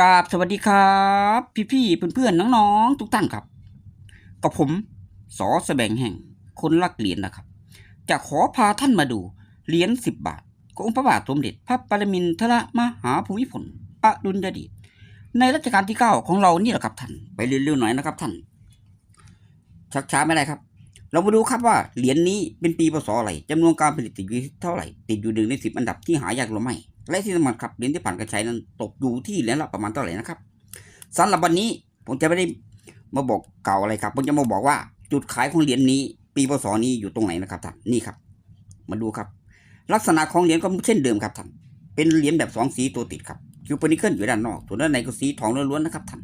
กราบสวัสดีครับ พี่ๆเพื่อนๆน้องๆ ทุกท่านครับกับผมสอแสบงแห่งคนรักเหรียญนะครับ จะขอพาท่านมาดูเหรียญสิบบาทของพระบาทสมเด็จพระปรมินทรมหาภูมิพลอดุลยเดชในรัชกาลที่เก้าของเรานี่แหละครับท่านไปเร็วๆหน่อยนะครับท่านชักช้าไม่ได้ครับ เรามาดูครับว่าเหรียญนี้เป็นปีพศอะไรจำนวนการผลิตติดอยู่เท่าไหร่ ติดอยู่หนึ่งในสิบอันดับที่หายากหรือไม่ และที่สำคัญครับเหรียญที่ผ่านการใช้นั้นตกอยู่ที่เหรียญละประมาณเท่าไหร่นะครับสำหรับวันนี้ผมจะไม่ได้มาบอกเก่าอะไรครับ ผมจะมาบอกว่าจุดขายของเหรียญนี้ ปีพศนี้อยู่ตรงไหนนะครับท่านนี่ครับ มาดูครับ ลักษณะของเหรียญก็เช่นเดิมครับท่านเป็นเหรียญแบบสองสีตัวติดครับคิวปนิเคิลอยู่ด้านนอกส่วนด้านในก็สีทองล้วนๆนะครับท่าน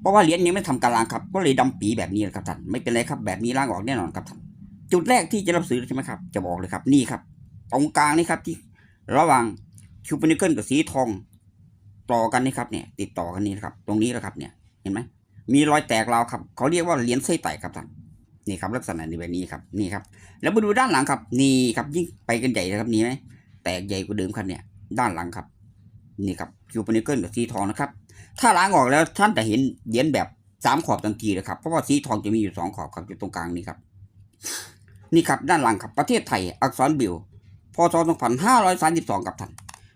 เพราะว่าเหรียญยังไม่ทำการล้างครับ ก็เลยดำปีแบบนี้แหละครับท่านไม่เป็นไรครับแบบนี้ล้างออกแน่นอนครับท่านจุดแรกที่จะรับซื้อใช่ไหมครับ จะบอกเลยครับนี่ครับ ตรงกลางนี่ครับที่ระหว่าง คิวปนิเคิลกับสีทองต่อกันนี่ครับเนี่ย ติดต่อกันนี่นะครับ ตรงนี้แหละครับเนี่ยเห็นไหมมีรอยแตกราวครับ เขาเรียกว่าเหรียญไส้ไต่ครับท่านนี่ครับลักษณะในแบบนี้ครับนี่ครับ แล้วมาดูด้านหลังครับ นี่ครับยิ่งไปกันใหญ่นะครับนี่ไหมแตกใหญ่กว่าเดิมครับเนี่ย ด้านหลังครับนี่ครับคิวปนิเคิลกับสีทองนะครับ ถ้าล้างออกแล้วท่านจะเห็นเหรียญแบบสามขอบทันทีเลยครับเพราะว่าสีทองจะมีอยู่สองขอบครับอยู่ตรงกลางนี่ครับ นี่ครับด้านหลังครับประเทศไทยอักษรบิลพศ2532กับท่าน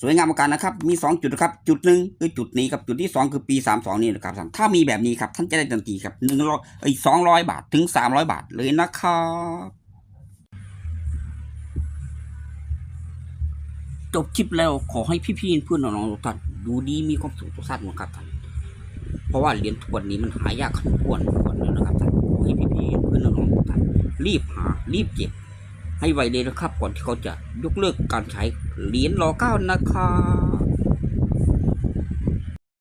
สวยงามเหมือนกันนะครับ มีสองจุดนะครับ จุดหนึ่งคือจุดนี้ครับ จุดที่สองคือปีสามสองนี่นะครับท่านถ้ามีแบบนี้ครับ ท่านจะได้ทันทีครับหนึ่งร้อยไอ้สองร้อยบาทถึงสามร้อยบาทเลยนะครับจบคลิปแล้วขอให้พี่ๆเพื่อนน้องๆทุกท่านดูดีมีความสุขทุกท่านนะครับท่านเพราะว่าเหรียญทวนนี้มันหายากขั้นควรควรเลยนะครับท่านขอให้พี่ๆเพื่อนน้องๆทุกท่านรีบหารีบเก็บ ให้ไวเลยนะครับ ก่อนที่เขาจะยกเลิกการใช้เหรียญรอเก้านะครับ